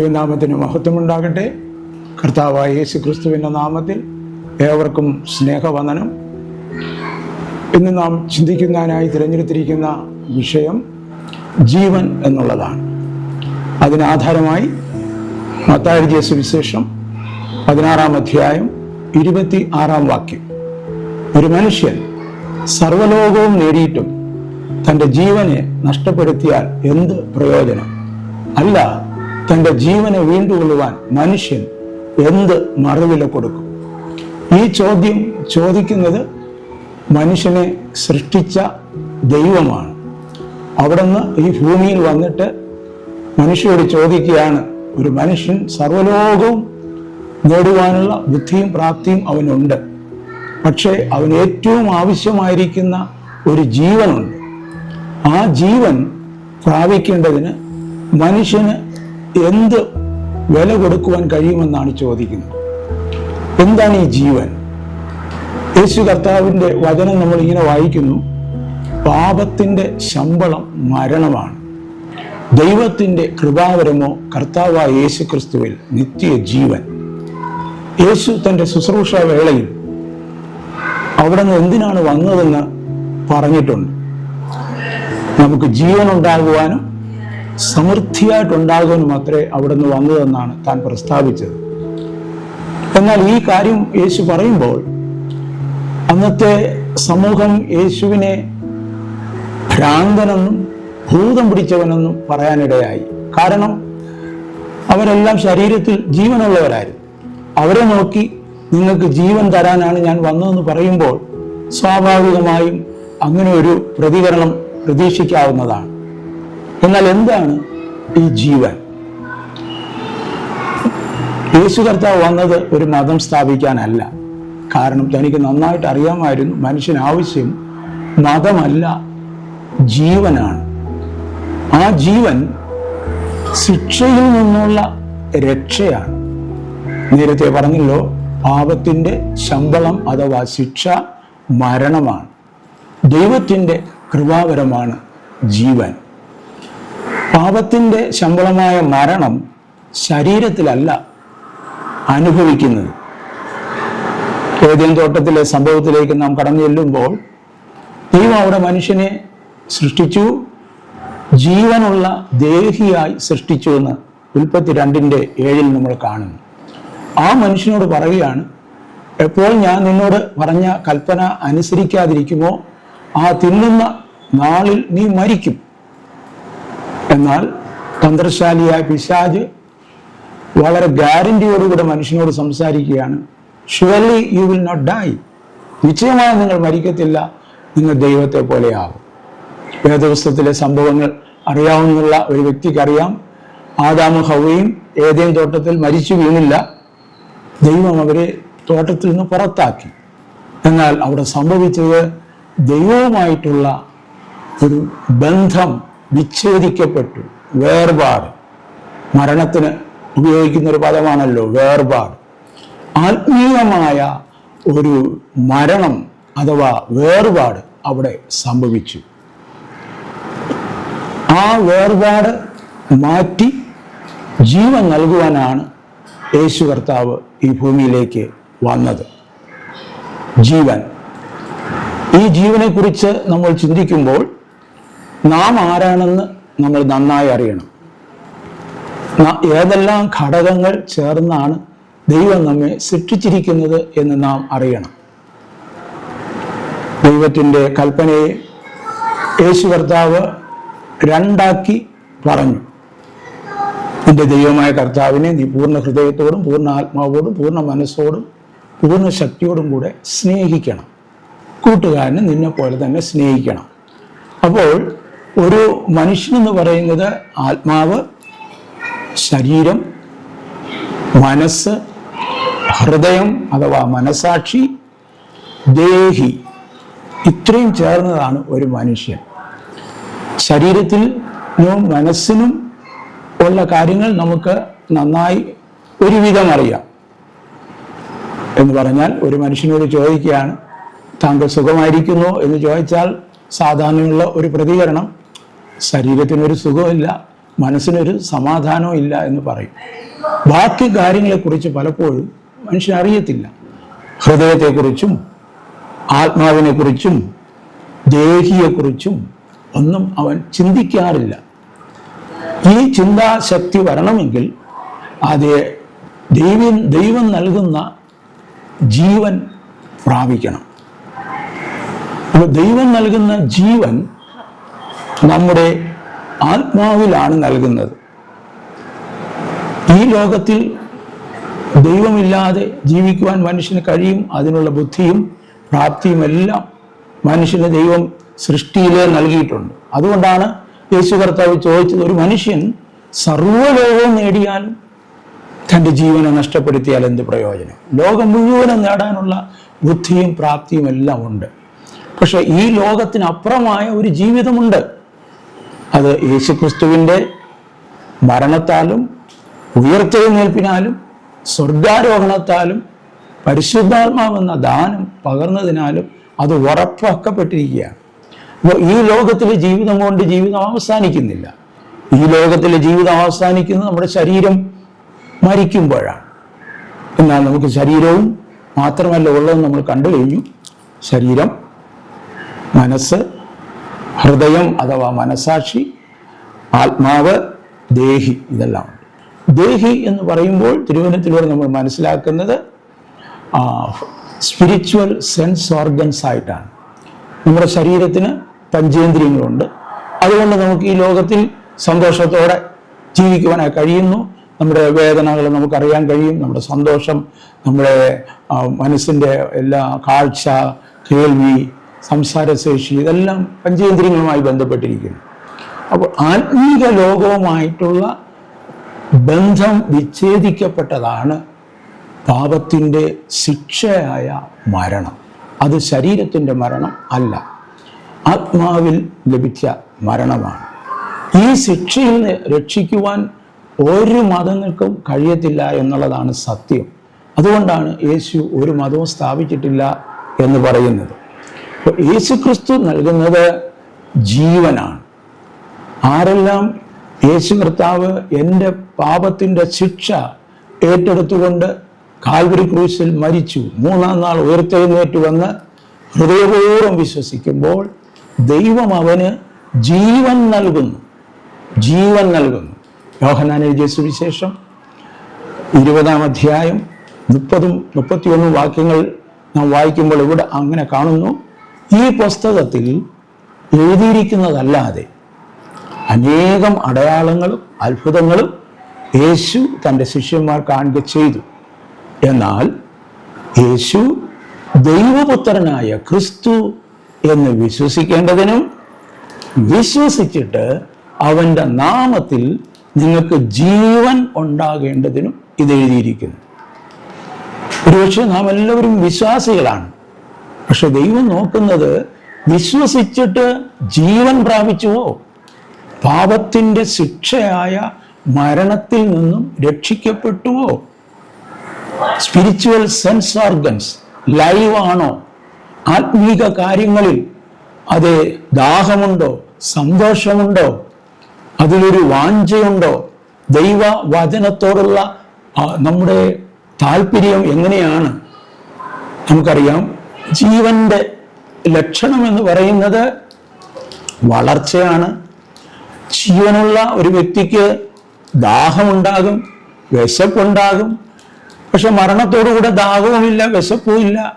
ദൈവനാമത്തിന് മഹത്വമുണ്ടാകട്ടെ. കർത്താവായ യേശു ക്രിസ്തുവിന്റെ നാമത്തിൽ ഏവർക്കും സ്നേഹവന്ദനം. ഇന്ന് നാം ചിന്തിക്കുന്നതിനായി തിരഞ്ഞെടുത്തിരിക്കുന്ന വിഷയം ജീവൻ എന്നുള്ളതാണ്. അതിനാധാരമായി മത്താഴ്ച സുവിശേഷം പതിനാറാം അധ്യായം ഇരുപത്തി ആറാം വാക്യം. ഒരു മനുഷ്യൻ സർവലോകവും നേടിയിട്ടും തന്റെ ജീവനെ നഷ്ടപ്പെടുത്തിയാൽ എന്ത് പ്രയോജനം? അല്ല തന്റെ ജീവനെ വീണ്ടുകൊള്ളുവാൻ മനുഷ്യൻ എന്ത് മറവില കൊടുക്കും? ഈ ചോദ്യം ചോദിക്കുന്നത് മനുഷ്യനെ സൃഷ്ടിച്ച ദൈവമാണ്. അവിടുന്ന് ഈ ഭൂമിയിൽ വന്നിട്ട് മനുഷ്യരോട് ചോദിക്കുകയാണ്. ഒരു മനുഷ്യൻ സർവലോകവും നേടുവാനുള്ള ബുദ്ധിയും പ്രാപ്തിയും അവനുണ്ട്. പക്ഷേ അവന് ഏറ്റവും ആവശ്യമായിരിക്കുന്ന ഒരു ജീവനുണ്ട്. ആ ജീവൻ പ്രാപിക്കേണ്ടതിന് മനുഷ്യന് എന്ത് വില കൊടുക്കുവാൻ കഴിയുമെന്നാണ് ചോദിക്കുന്നത്. എന്താണ് ഈ ജീവൻ? യേശു കർത്താവിന്റെ വചനം നമ്മൾ ഇങ്ങനെ വായിക്കുന്നു. പാപത്തിന്റെ ശമ്പളം മരണമാണ്. ദൈവത്തിന്റെ കൃപാവരമോ കർത്താവായ യേശു ക്രിസ്തുവിൽ നിത്യ ജീവൻ. യേശു തന്റെ ശുശ്രൂഷ വേളയിൽ അവിടെ നിന്ന് എന്തിനാണ് വന്നതെന്ന് പറഞ്ഞിട്ടുണ്ട്. നമുക്ക് ജീവൻ ഉണ്ടാകുവാനും സമൃദ്ധിയായിട്ടുണ്ടാകുവാനും മാത്രമേ അവിടെ നിന്ന് വന്നതെന്നാണ് താൻ പ്രസ്താവിച്ചത്. എന്നാൽ ഈ കാര്യം യേശു പറയുമ്പോൾ അന്നത്തെ സമൂഹം യേശുവിനെ ഭ്രാന്തനെന്നും ഭൂതം പിടിച്ചവനെന്നും പറയാനിടയായി. കാരണം അവരെല്ലാം ശരീരത്തിൽ ജീവനുള്ളവരായിരുന്നു. അവരെ നോക്കി നിങ്ങൾക്ക് ജീവൻ തരാനാണ് ഞാൻ വന്നതെന്ന് പറയുമ്പോൾ സ്വാഭാവികമായും അങ്ങനെ ഒരു പ്രതികരണം പ്രതീക്ഷിക്കാവുന്നതാണ്. എന്നാൽ എന്താണ് ഈ ജീവൻ? യേശു കർത്താവ് വന്നത് ഒരു മതം സ്ഥാപിക്കാനല്ല. കാരണം തനിക്ക് നന്നായിട്ട് അറിയാമായിരുന്നു മനുഷ്യൻ ആവശ്യം മതമല്ല ജീവനാണ്. ആ ജീവൻ ശിക്ഷയിൽ നിന്നുള്ള രക്ഷയാണ്. നേരത്തെ പറഞ്ഞല്ലോ പാപത്തിന്റെ ശമ്പളം അഥവാ ശിക്ഷ മരണമാണ്. ദൈവത്തിന്റെ കൃപാവരമാണ് ജീവൻ. പാപത്തിന്റെ ശമ്പളമായ മരണം ശരീരത്തിലല്ല അനുഭവിക്കുന്നത്. ഏതെങ്കിലും തോട്ടത്തിലെ സംഭവത്തിലേക്ക് നാം കടന്നു ചെല്ലുമ്പോൾ ദൈവം അവിടെ മനുഷ്യനെ സൃഷ്ടിച്ചു. ജീവനുള്ള ദേഹിയായി സൃഷ്ടിച്ചു എന്ന് ഉൽപ്പത്തി രണ്ടിന്റെ ഏഴിൽ നമ്മൾ കാണുന്നു. ആ മനുഷ്യനോട് പറയുകയാണ് എപ്പോൾ ഞാൻ നിന്നോട് പറഞ്ഞ കൽപ്പന അനുസരിക്കാതിരിക്കുമോ ആ തിന്നുന്ന നാളിൽ നീ മരിക്കും. എന്നാൽ തന്ത്രശാലിയായ പിശാജ് വളരെ ഗ്യാരണ്ടിയോടുകൂടെ മനുഷ്യനോട് സംസാരിക്കുകയാണ്. Surely you will not die നിശ്ചയമായി നിങ്ങൾ മരിക്കത്തില്ല. നിങ്ങൾ ദൈവത്തെ പോലെയാകും വേദപുസ്തകത്തിലെ സംഭവങ്ങൾ അറിയാവുന്ന ഒരു വ്യക്തിക്കറിയാം. ആദാമ ഹവയും ഏതേം തോട്ടത്തിൽ മരിച്ചു വീണില്ല. ദൈവം അവരെ തോട്ടത്തിൽ നിന്ന് പുറത്താക്കി. എന്നാൽ അവിടെ സംഭവിച്ചത് ദൈവവുമായിട്ടുള്ള ഒരു ബന്ധം വിച്ഛേദിക്കപ്പെട്ടു. വേർപാട്. മരണത്തിന് ഉപയോഗിക്കുന്ന ഒരു പദമാണല്ലോ വേർപാട്. ആത്മീയമായ ഒരു മരണം അഥവാ വേർപാട് അവിടെ സംഭവിച്ചു. ആ വേർപാട് മാറ്റി ജീവൻ നൽകുവാനാണ് യേശു കർത്താവ് ഈ ഭൂമിയിലേക്ക് വന്നത്. ജീവൻ. ഈ ജീവനെക്കുറിച്ച് നമ്മൾ ചിന്തിക്കുമ്പോൾ നാം ആരാണെന്ന് നമ്മൾ നന്നായി അറിയണം. ഏതെല്ലാം ഘടകങ്ങൾ ചേർന്നാണ് ദൈവം നമ്മെ സൃഷ്ടിച്ചിരിക്കുന്നത് എന്ന് നാം അറിയണം. ദൈവത്തിന്റെ കൽപ്പനയെ യേശു കർത്താവ് രണ്ടാക്കി പറഞ്ഞു. നിന്റെ ദൈവമായ കർത്താവിനെ നീ പൂർണ ഹൃദയത്തോടും പൂർണ ആത്മാവോടും പൂർണ മനസ്സോടും പൂർണ ശക്തിയോടും കൂടെ സ്നേഹിക്കണം. കൂട്ടുകാരനെ നിന്നെ പോലെ തന്നെ സ്നേഹിക്കണം. അപ്പോൾ ഒരു മനുഷ്യനെന്ന് പറയുന്നത് ആത്മാവ് ശരീരം മനസ്സ് ഹൃദയം അഥവാ മനസാക്ഷി ദേഹി. ഇത്രയും ചേർന്നതാണ് ഒരു മനുഷ്യൻ. ശരീരത്തിനും മനസ്സിനും ഉള്ള കാര്യങ്ങൾ നമുക്ക് നന്നായി ഒരുവിധം അറിയാം. എന്ന് പറഞ്ഞാൽ ഒരു മനുഷ്യനോട് ചോദിക്കുകയാണ് താങ്കൾ സുഖമായിരിക്കുന്നു എന്ന് ചോദിച്ചാൽ സാധാരണയുള്ള ഒരു പ്രതികരണം ശരീരത്തിനൊരു സുഖമില്ല മനസ്സിനൊരു സമാധാനവും ഇല്ല എന്ന് പറയും. ബാക്കി കാര്യങ്ങളെക്കുറിച്ച് പലപ്പോഴും മനുഷ്യൻ അറിയത്തില്ല. ഹൃദയത്തെക്കുറിച്ചും ആത്മാവിനെക്കുറിച്ചും ദേഹിയെക്കുറിച്ചും ഒന്നും അവൻ ചിന്തിക്കാറില്ല. ഈ ചിന്താശക്തി വരണമെങ്കിൽ അത് ദൈവം ദൈവം നൽകുന്ന ജീവൻ പ്രാപിക്കണം. അപ്പോൾ ദൈവം നൽകുന്ന ജീവൻ നമ്മുടെ ആത്മാവിലാണ് നൽകുന്നത്. ഈ ലോകത്തിൽ ദൈവമില്ലാതെ ജീവിക്കുവാൻ മനുഷ്യന് കഴിയും അതിനുള്ള ബുദ്ധിയും പ്രാപ്തിയും എല്ലാം മനുഷ്യന് ദൈവം സൃഷ്ടിയിൽ നൽകിയിട്ടുണ്ട്. അതുകൊണ്ടാണ് യേശു കർത്താവ് ചോദിച്ചത് ഒരു മനുഷ്യൻ സർവലോകവും നേടിയാലും തന്റെ ജീവനെ നഷ്ടപ്പെടുത്തിയാൽ എന്ത് പ്രയോജനം? ലോകം മുഴുവനും നേടാനുള്ള ബുദ്ധിയും പ്രാപ്തിയും എല്ലാം ഉണ്ട്. പക്ഷെ ഈ ലോകത്തിനപ്പുറമായ ഒരു ജീവിതമുണ്ട്. അത് യേശുക്രിസ്തുവിന്റെ മരണത്താലും ഉയർത്തെഴുന്നേൽപ്പിനാലും സ്വർഗാരോഹണത്താലും പരിശുദ്ധാത്മാവെന്ന ദാനം പകർന്നതിനാലും അത് ഉറപ്പാക്കപ്പെട്ടിരിക്കുകയാണ്. അപ്പോൾ ഈ ലോകത്തിലെ ജീവിതം കൊണ്ട് ജീവിതം അവസാനിക്കുന്നില്ല. ഈ ലോകത്തിലെ ജീവിതം അവസാനിക്കുന്നത് നമ്മുടെ ശരീരം മരിക്കുമ്പോഴാണ്. എന്നാൽ നമുക്ക് ശരീരവും മാത്രമല്ല ഉള്ളതെന്ന് നമ്മൾ കണ്ടു കഴിഞ്ഞു. ശരീരം മനസ്സ് ഹൃദയം അഥവാ മനസാക്ഷി ആത്മാവ് ദേഹി ഇതെല്ലാം. ദേഹി എന്ന് പറയുമ്പോൾ തിരുവനന്തപുരത്തിലൂടെ നമ്മൾ മനസ്സിലാക്കുന്നത് സ്പിരിച്വൽ സെൻസ് ഓർഗൻസ് ആയിട്ടാണ്. നമ്മുടെ ശരീരത്തിന് പഞ്ചേന്ദ്രിയങ്ങളുണ്ട്. അതുകൊണ്ട് നമുക്ക് ഈ ലോകത്തിൽ സന്തോഷത്തോടെ ജീവിക്കുവാനായി കഴിയുന്നു. നമ്മുടെ വേദനകൾ നമുക്കറിയാൻ കഴിയും. നമ്മുടെ സന്തോഷം നമ്മുടെ മനസ്സിന്റെ എല്ലാ കാഴ്ച കേൾവി സംസാരശേഷി ഇതെല്ലാം പഞ്ചേന്ദ്രിയങ്ങളുമായി ബന്ധപ്പെട്ടിരിക്കുന്നു. അപ്പോൾ ആത്മീക ലോകവുമായിട്ടുള്ള ബന്ധം വിച്ഛേദിക്കപ്പെട്ടതാണ് പാപത്തിന്റെ ശിക്ഷയായ മരണം. അത് ശരീരത്തിന്റെ മരണം അല്ല. ആത്മാവിൽ ലഭിച്ച മരണമാണ്. ഈ ശിക്ഷയിൽ നിന്ന് രക്ഷിക്കുവാൻ ഒരു മതങ്ങൾക്കും കഴിയത്തില്ല എന്നുള്ളതാണ് സത്യം. അതുകൊണ്ടാണ് യേശു ഒരു മതവും സ്ഥാപിച്ചിട്ടില്ല എന്ന് പറയുന്നത്. അപ്പോൾ യേശു ക്രിസ്തു നൽകുന്നത് ജീവനാണ്. ആരെല്ലാം യേശു കർത്താവ് എന്റെ പാപത്തിന്റെ ശിക്ഷ ഏറ്റെടുത്തുകൊണ്ട് കാൽവരി ക്രൂശിൽ മരിച്ചു മൂന്നാം നാൾ ഉയർത്തെഴുന്നേറ്റ് വന്ന് ഹൃദയപൂർവം വിശ്വസിക്കുമ്പോൾ ദൈവം അവന് ജീവൻ നൽകുന്നു. ജീവൻ നൽകുന്നു. യോഹനാൻ എഴുതിയ സുവിശേഷം ഇരുപതാം അധ്യായം മുപ്പതും മുപ്പത്തിയൊന്നും വാക്യങ്ങൾ നാം വായിക്കുമ്പോൾ ഇവിടെ അങ്ങനെ കാണുന്നു. ഈ പുസ്തകത്തിൽ എഴുതിയിരിക്കുന്നതല്ലാതെ അനേകം അടയാളങ്ങളും അത്ഭുതങ്ങളും യേശു തന്റെ ശിഷ്യന്മാർ കാണുക ചെയ്തു. എന്നാൽ യേശു ദൈവപുത്രനായ ക്രിസ്തു എന്ന് വിശ്വസിക്കേണ്ടതിനും വിശ്വസിച്ചിട്ട് അവന്റെ നാമത്തിൽ നിങ്ങൾക്ക് ജീവൻ ഉണ്ടാകേണ്ടതിനും ഇത് എഴുതിയിരിക്കുന്നു. ഒരുപക്ഷെ നാം എല്ലാവരും വിശ്വാസികളാണ്. പക്ഷെ ദൈവം നോക്കുന്നത് വിശ്വസിച്ചിട്ട് ജീവൻ പ്രാപിച്ചുവോ? പാപത്തിന്റെ ശിക്ഷയായ മരണത്തിൽ നിന്നും രക്ഷിക്കപ്പെട്ടുവോ? സ്പിരിച്വൽ സെൻസ് ഓർഗൻസ് ലൈവ് ആണോ? ആത്മീക കാര്യങ്ങളിൽ അത് ദാഹമുണ്ടോ? സന്തോഷമുണ്ടോ? അതിലൊരു വാഞ്ചയുണ്ടോ? ദൈവ വചനത്തോടുള്ള നമ്മുടെ താല്പര്യം എങ്ങനെയാണ്? നമുക്കറിയാം. ജീവന്റെ ലക്ഷണം എന്ന് പറയുന്നത് വളർച്ചയാണ്. ജീവനുള്ള ഒരു വ്യക്തിക്ക് ദാഹമുണ്ടാകും വിശപ്പുണ്ടാകും. പക്ഷെ മരണത്തോടുകൂടെ ദാഹവുമില്ല വിശപ്പുമില്ല.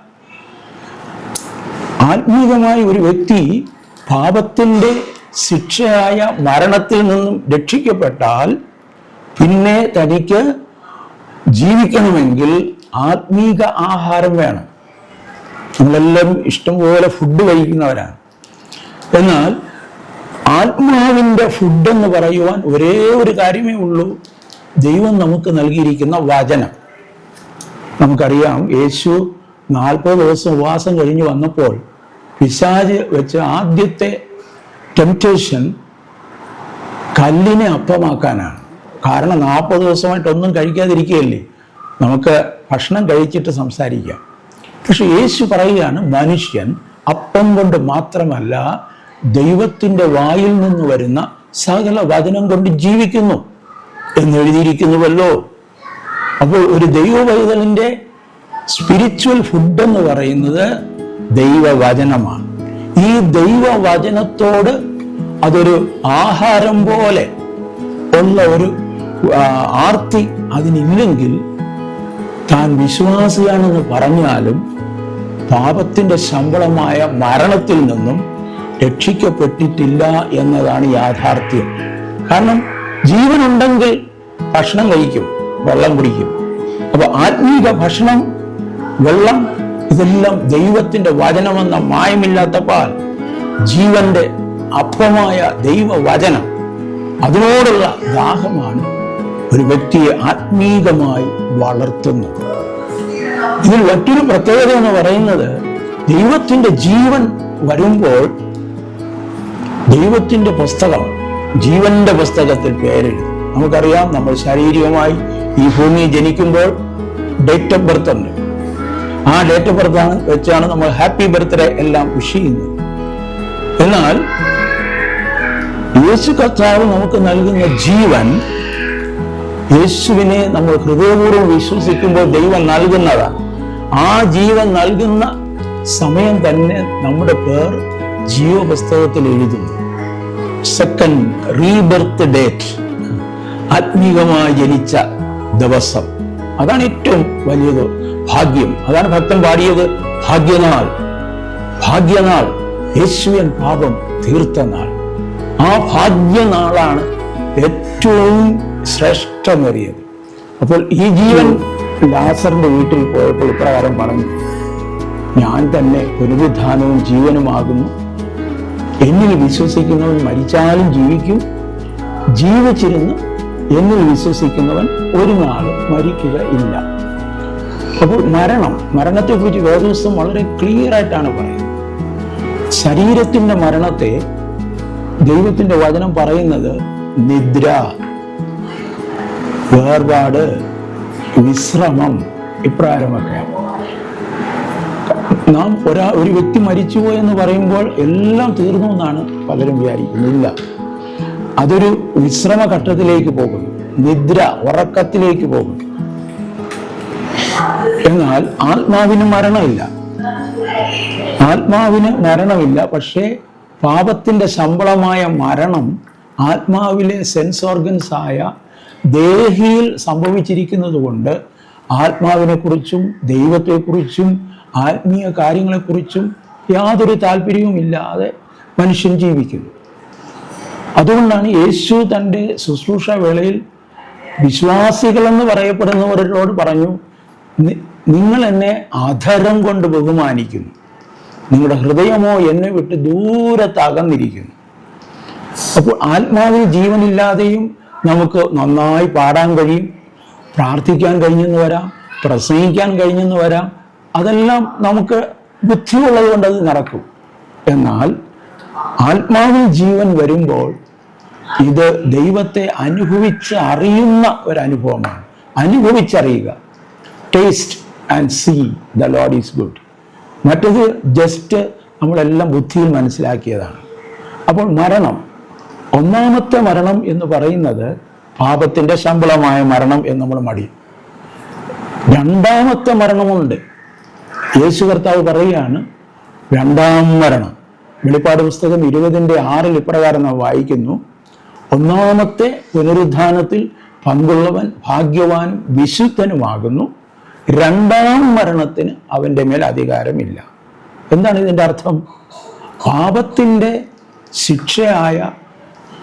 ആത്മീകമായ ഒരു വ്യക്തി പാപത്തിന്റെ ശിക്ഷയായ മരണത്തിൽ നിന്നും രക്ഷിക്കപ്പെട്ടാൽ പിന്നെ തനിക്ക് ജീവിക്കണമെങ്കിൽ ആത്മീക ആഹാരം വേണം. നമ്മളെല്ലാവരും ഇഷ്ടംപോലെ ഫുഡ് കഴിക്കുന്നവരാണ്. എന്നാൽ ആത്മാവിന്റെ ഫുഡ് എന്ന് പറയുവാൻ ഒരേ ഒരു കാര്യമേ ഉള്ളൂ. ദൈവം നമുക്ക് നൽകിയിരിക്കുന്ന വചനം. നമുക്കറിയാം യേശു നാൽപ്പത് ദിവസം ഉപവാസം കഴിഞ്ഞ് വന്നപ്പോൾ പിശാജ് വെച്ച ആദ്യത്തെ ടെംപ്റ്റേഷൻ കല്ലിനെ അപ്പമാക്കാനാണ്. കാരണം നാൽപ്പത് ദിവസമായിട്ടൊന്നും കഴിക്കാതിരിക്കുകയല്ലേ? നമുക്ക് ഭക്ഷണം കഴിച്ചിട്ട് സംസാരിക്കാം. പക്ഷെ യേശു പറയുകയാണ് മനുഷ്യൻ അപ്പം കൊണ്ട് മാത്രമല്ല ദൈവത്തിന്റെ വായിൽ നിന്ന് വരുന്ന സകല വചനം കൊണ്ട് ജീവിക്കുന്നു എന്ന് എഴുതിയിരിക്കുന്നുവല്ലോ. അപ്പോൾ ഒരു ദൈവ പൈതലിന്റെ സ്പിരിച്വൽ ഫുഡ് എന്ന് പറയുന്നത് ദൈവവചനമാണ്. ഈ ദൈവവചനത്തോട് അതൊരു ആഹാരം പോലെ ഉള്ള ഒരു ആർത്തി അതിനില്ലെങ്കിൽ താൻ വിശ്വാസിയാണെന്ന് പറഞ്ഞാലും പാപത്തിന്റെ ശമ്പളമായ മരണത്തിൽ നിന്നും രക്ഷിക്കപ്പെട്ടിട്ടില്ല എന്നതാണ് യാഥാർത്ഥ്യം. കാരണം ജീവനുണ്ടെങ്കിൽ ഭക്ഷണം കഴിക്കും വെള്ളം കുടിക്കും. അപ്പൊ ആത്മീക ഭക്ഷണം വെള്ളം ഇതെല്ലാം ദൈവത്തിന്റെ വചനമെന്ന മായമില്ലാത്ത പാൽ ജീവന്റെ അപ്പമായ ദൈവവചനം അതിനോടുള്ള ദാഹമാണ് ഒരു വ്യക്തിയെ ആത്മീയമായി വളർത്തുന്നു. ഇതിൽ മറ്റൊരു പ്രത്യേകത എന്ന് പറയുന്നത് ദൈവത്തിന്റെ ജീവൻ വരുമ്പോൾ ദൈവത്തിന്റെ പുസ്തകം ജീവന്റെ പുസ്തകത്തിൽ പേരെഴുതും. നമുക്കറിയാം നമ്മൾ ശാരീരികമായി ഈ ഭൂമിയിൽ ജനിക്കുമ്പോൾ ഡേറ്റ് ഓഫ് ബർത്ത് ഉണ്ട്. ആ ഡേറ്റ് ഓഫ് ബർത്ത് വെച്ചാണ് നമ്മൾ ഹാപ്പി ബർത്ത്ഡേ എല്ലാം വിഷ് ചെയ്യുന്നത്. എന്നാൽ യേശു കർത്താവ് നമുക്ക് നൽകുന്ന ജീവൻ യേശുവിനെ നമ്മൾ ഹൃദയപൂർവം വിശ്വസിക്കുമ്പോൾ ദൈവം നൽകുന്നതാണ് ആ ജീവൻ നൽകുന്ന സമയം തന്നെ നമ്മുടെ പേർ ജീവപുസ്തകത്തിൽ എഴുതുന്നു. സെക്കൻഡ് റീബർത്ത് ഡേറ്റ് ആത്മീകമായി ജനിച്ച ദിവസം. അതാണ് ഏറ്റവും വലിയത് ഭാഗ്യം. അതാണ് ഭക്തൻ പാടിയത് ഭാഗ്യനാൾ. ഭാഗ്യനാൾ യേശുവൻ പാപം തീർത്ത നാൾ. ആ ഭാഗ്യനാളാണ് ഏറ്റവും ശ്രേഷ്ഠമേറിയത്. അപ്പോൾ ഈ ജീവൻ ലാസറിന്റെ വീട്ടിൽ പോയപ്പോൾ ഇപ്രകാരം പറഞ്ഞു ഞാൻ തന്നെ പുനരുദ്ധാനവും ജീവനുമാകുന്നു. എന്നിൽ വിശ്വസിക്കുന്നവൻ മരിച്ചാലും ജീവിക്കും. ജീവിച്ചിരുന്ന് എന്നിൽ വിശ്വസിക്കുന്നവൻ ഒരു നാൾ മരിക്കുക ഇല്ല. അപ്പോൾ മരണം മരണത്തെക്കുറിച്ച് വേദോസ്തം വളരെ ക്ലിയർ ആയിട്ടാണ് പറയുന്നത്. ശരീരത്തിന്റെ മരണത്തെ ദൈവത്തിന്റെ വചനം പറയുന്നത് നിദ്ര. വേർപാട് വിശ്രമം ഇപ്രകാരമൊക്കെയാണ് നാം ഒരാ ഒരു വ്യക്തി മരിച്ചുപോയി എന്ന് പറയുമ്പോൾ എല്ലാം തീർന്നു എന്നാണ് പലരും വിചാരിക്കുന്നില്ല. അതൊരു വിശ്രമ ഘട്ടത്തിലേക്ക് പോകുന്നു. നിദ്ര ഉറക്കത്തിലേക്ക് പോകും എന്നാൽ ആത്മാവിന് മരണമില്ല. ആത്മാവിന് മരണമില്ല പക്ഷേ പാപത്തിന്റെ ശമ്പളമായ മരണം ആത്മാവിലെ സെൻസ് ഓർഗൻസ് ആയ ദേഹിയിൽ സംഭവിച്ചിരിക്കുന്നത് കൊണ്ട് ആത്മാവിനെക്കുറിച്ചും ദൈവത്തെക്കുറിച്ചും ആത്മീയ കാര്യങ്ങളെക്കുറിച്ചും യാതൊരു താല്പര്യവും ഇല്ലാതെ മനുഷ്യൻ ജീവിക്കുന്നു. അതുകൊണ്ടാണ് യേശു തന്റെ ശുശ്രൂഷ വേളയിൽ വിശ്വാസികളെന്ന് പറയപ്പെടുന്നവരോട് പറഞ്ഞു നിങ്ങൾ എന്നെ അധരം കൊണ്ട് ബഹുമാനിക്കുന്നു. നിങ്ങളുടെ ഹൃദയമോ എന്നെ വിട്ട് ദൂരത്തകന്നിരിക്കുന്നു. അപ്പോൾ ആത്മാവിൽ ജീവനില്ലാതെയും നമുക്ക് നന്നായി പാടാൻ കഴിയും പ്രാർത്ഥിക്കാൻ കഴിഞ്ഞെന്ന് വരാം പ്രസംഗിക്കാൻ കഴിഞ്ഞെന്ന് വരാം. അതെല്ലാം നമുക്ക് ബുദ്ധിയുള്ളത് കൊണ്ട് അത് നടക്കും. എന്നാൽ ആത്മാവിൽ ജീവൻ വരുമ്പോൾ ഇത് ദൈവത്തെ അനുഭവിച്ച് അറിയുന്ന ഒരു അനുഭവമാണ് അനുഭവിച്ചറിയുക. Taste and see the lord is good മറ്റത് ജസ്റ്റ് നമ്മളെല്ലാം ബുദ്ധിയിൽ മനസ്സിലാക്കിയതാണ്. അപ്പോൾ മരണം ഒന്നാമത്തെ മരണം എന്ന് പറയുന്നത് പാപത്തിന്റെ ശമ്പളമായ മരണം എന്ന് നമ്മൾ മടി. രണ്ടാമത്തെ മരണമുണ്ട്. യേശു കർത്താവ് പറയുകയാണ് രണ്ടാം മരണം. വെളിപ്പാട് പുസ്തകം ഇരുപതിന്റെ ആറിൽ ഇപ്രകാരം നാം വായിക്കുന്നു. ഒന്നാമത്തെ പുനരുദ്ധാനത്തിൽ പങ്കുള്ളവൻ ഭാഗ്യവാനും വിശുദ്ധനുമാകുന്നു. രണ്ടാം മരണത്തിന് അവന്റെ മേൽ അധികാരമില്ല. എന്താണ് ഇതിന്റെ അർത്ഥം? പാപത്തിന്റെ ശിക്ഷയായ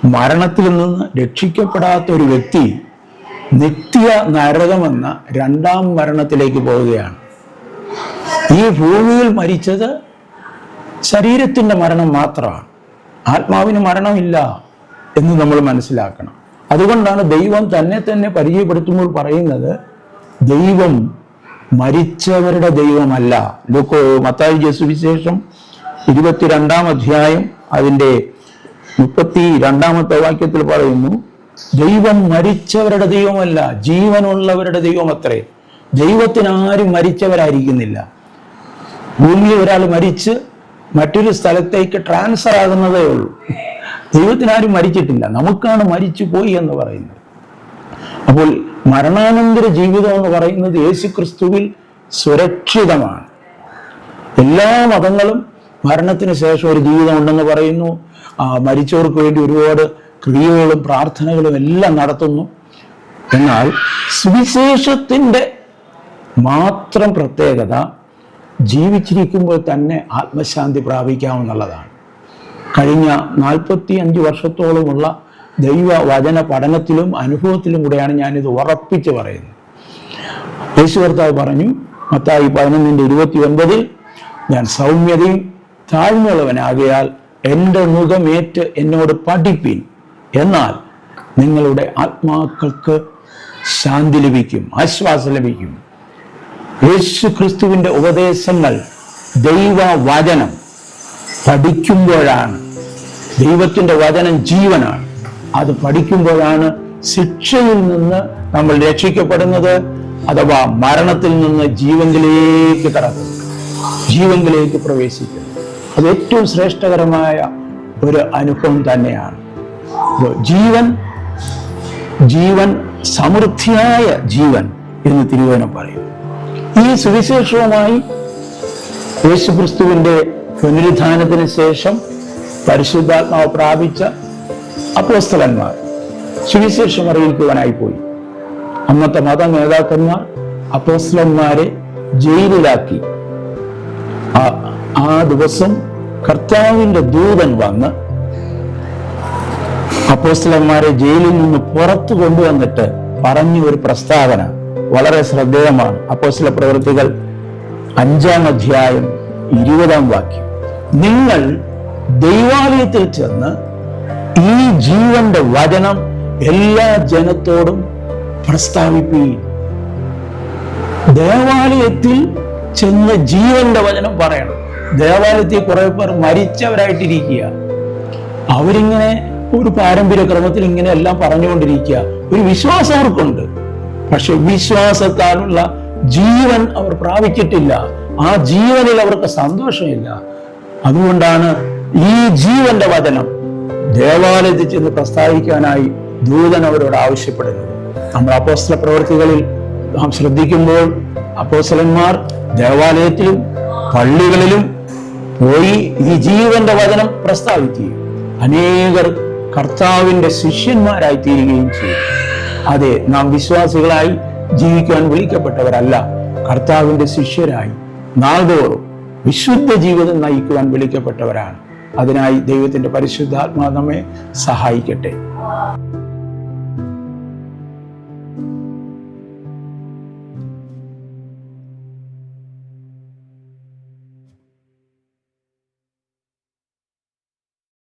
മരണത്തിൽ നിന്ന് രക്ഷിക്കപ്പെടാത്ത ഒരു വ്യക്തി നിത്യ നരകമെന്ന രണ്ടാം മരണത്തിലേക്ക് പോവുകയാണ്. ഈ ഭൂമിയിൽ മരിച്ചത് ശരീരത്തിന്റെ മരണം മാത്രമാണ്. ആത്മാവിന് മരണമില്ല എന്ന് നമ്മൾ മനസ്സിലാക്കണം. അതുകൊണ്ടാണ് ദൈവം തന്നെ തന്നെ പരിചയപ്പെടുത്തുമ്പോൾ പറയുന്നത് ദൈവം മരിച്ചവരുടെ ദൈവമല്ല. ലുക്കോ മത്തായി സുവിശേഷം ഇരുപത്തിരണ്ടാം അധ്യായം അതിന്റെ മുപ്പത്തി രണ്ടാമത്തെ വാക്യത്തിൽ പറയുന്നു ദൈവം മരിച്ചവരുടെ ദൈവമല്ല ജീവനുള്ളവരുടെ ദൈവമത്രേ. ദൈവത്തിന് ആരും മരിച്ചവരായിരിക്കുന്നില്ല. ഭൂമിയിൽ ഒരാൾ മരിച്ച് മറ്റൊരു സ്ഥലത്തേക്ക് ട്രാൻസ്ഫർ ആകുന്നതേ ഉള്ളൂ. ദൈവത്തിനാരും മരിച്ചിട്ടില്ല. നമുക്കാണ് മരിച്ചു പോയി എന്ന് പറയുന്നത്. അപ്പോൾ മരണാനന്തര ജീവിതം എന്ന് പറയുന്നത് യേശു ക്രിസ്തുവിൽ സുരക്ഷിതമാണ്. എല്ലാ മതങ്ങളും മരണത്തിന് ശേഷം ഒരു ജീവിതം ഉണ്ടെന്ന് പറയുന്നു. മരിച്ചവർക്ക് വേണ്ടി ഒരുപാട് ക്രിയകളും പ്രാർത്ഥനകളും എല്ലാം നടത്തുന്നു. എന്നാൽ സുവിശേഷത്തിന്റെ മാത്രം പ്രത്യേകത ജീവിച്ചിരിക്കുമ്പോൾ തന്നെ ആത്മശാന്തി പ്രാപിക്കാമെന്നുള്ളതാണ് കഴിഞ്ഞ നാൽപ്പത്തി അഞ്ച് വർഷത്തോളമുള്ള ദൈവ വചന പഠനത്തിലും അനുഭവത്തിലും കൂടെയാണ് ഞാനിത് ഉറപ്പിച്ച് പറയുന്നത്. യേശു കർത്താവ് പറഞ്ഞു മത്തായി പതിനൊന്നിന്റെ ഇരുപത്തി ഒൻപതിൽ ഞാൻ സൗമ്യതയും താഴ്മയുള്ളവനാകയാൽ എന്റെ മുഖമേറ്റ് എന്നോട് പഠിപ്പിൻ. എന്നാൽ നിങ്ങളുടെ ആത്മാക്കൾക്ക് ശാന്തി ലഭിക്കും ആശ്വാസം ലഭിക്കും. യേശു ക്രിസ്തുവിന്റെ ഉപദേശങ്ങൾ ദൈവ വചനം പഠിക്കുമ്പോഴാണ് ദൈവത്തിന്റെ വചനം ജീവനാണ്. അത് പഠിക്കുമ്പോഴാണ് ശിക്ഷയിൽ നിന്ന് നമ്മൾ രക്ഷിക്കപ്പെടുന്നത് അഥവാ മരണത്തിൽ നിന്ന് ജീവങ്കിലേക്ക് കടക്കുന്നത് ജീവങ്കിലേക്ക് പ്രവേശിക്കുന്നത്. അത് ഏറ്റവും ശ്രേഷ്ഠകരമായ ഒരു അനുഭവം തന്നെയാണ്. ജീവൻ ജീവൻ സമൃദ്ധിയായ ജീവൻ എന്ന് തിരുവനം പറയും ഈ സുവിശേഷവുമായി യേശുക്രിസ്തുവിന്റെ പുനരുദ്ധാനത്തിന് ശേഷം പരിശുദ്ധാത്മാവ് പ്രാപിച്ച അപ്പോസ്തലന്മാർ സുവിശേഷം അറിയിക്കുവാനായി പോയി. അന്നത്തെ മത നേതാക്കന്മാർ അപ്പോസ്തലന്മാരെ ജയിലിലാക്കി. ആ ദിവസം കർത്താവിന്റെ ദൂതൻ വന്ന് അപ്പോസ്തലന്മാരെ ജയിലിൽ നിന്ന് പുറത്തു കൊണ്ടുവന്നിട്ട് പറഞ്ഞ ഒരു പ്രസ്താവന വളരെ ശ്രദ്ധേയമാണ്. അപ്പോസ്തല പ്രവൃത്തികൾ അഞ്ചാം അധ്യായം ഇരുപതാം വാക്യം. നിങ്ങൾ ദൈവാലയത്തിൽ ചെന്ന് ഈ ജീവന്റെ വചനം എല്ലാ ജനത്തോടും പ്രസ്താവിപ്പീൻ. ദേവാലയത്തിൽ ചെന്ന് ജീവന്റെ വചനം പറയണം. ദേവാലയത്തിൽ കുറെ പേർ മരിച്ചവരായിട്ടിരിക്കുക. അവരിങ്ങനെ ഒരു പാരമ്പര്യ ക്രമത്തിൽ ഇങ്ങനെ എല്ലാം പറഞ്ഞുകൊണ്ടിരിക്കുക. ഒരു വിശ്വാസം അവർക്കുണ്ട്. പക്ഷെ വിശ്വാസത്താലുള്ള ജീവൻ അവർ പ്രാപിച്ചിട്ടില്ല. ആ ജീവനിൽ അവർക്ക് സന്തോഷമില്ല. അതുകൊണ്ടാണ് ഈ ജീവന്റെ വചനം ദേവാലയത്തിൽ ചെന്ന് പ്രസ്താവിക്കാനായി ദൂതൻ അവരോട് ആവശ്യപ്പെടുന്നത്. നമ്മൾ അപ്പോസ്തല പ്രവർത്തികളിൽ നാം ശ്രദ്ധിക്കുമ്പോൾ അപ്പോസ്തലന്മാർ ദേവാലയത്തിലും പള്ളികളിലും പോയി ഈ ജീവന്റെ വചനം പ്രസ്താവിക്കുകയും അനേകർ കർത്താവിന്റെ ശിഷ്യന്മാരായി തീരുകയും ചെയ്തു. അതെ നാം വിശ്വാസികളായി ജീവിക്കാൻ വിളിക്കപ്പെട്ടവരല്ല കർത്താവിന്റെ ശിഷ്യരായി. നാൾതോറും വിശുദ്ധ ജീവിതം നയിക്കുവാൻ വിളിക്കപ്പെട്ടവരാണ്. അതിനായി ദൈവത്തിന്റെ പരിശുദ്ധാത്മാ നമ്മെ സഹായിക്കട്ടെ.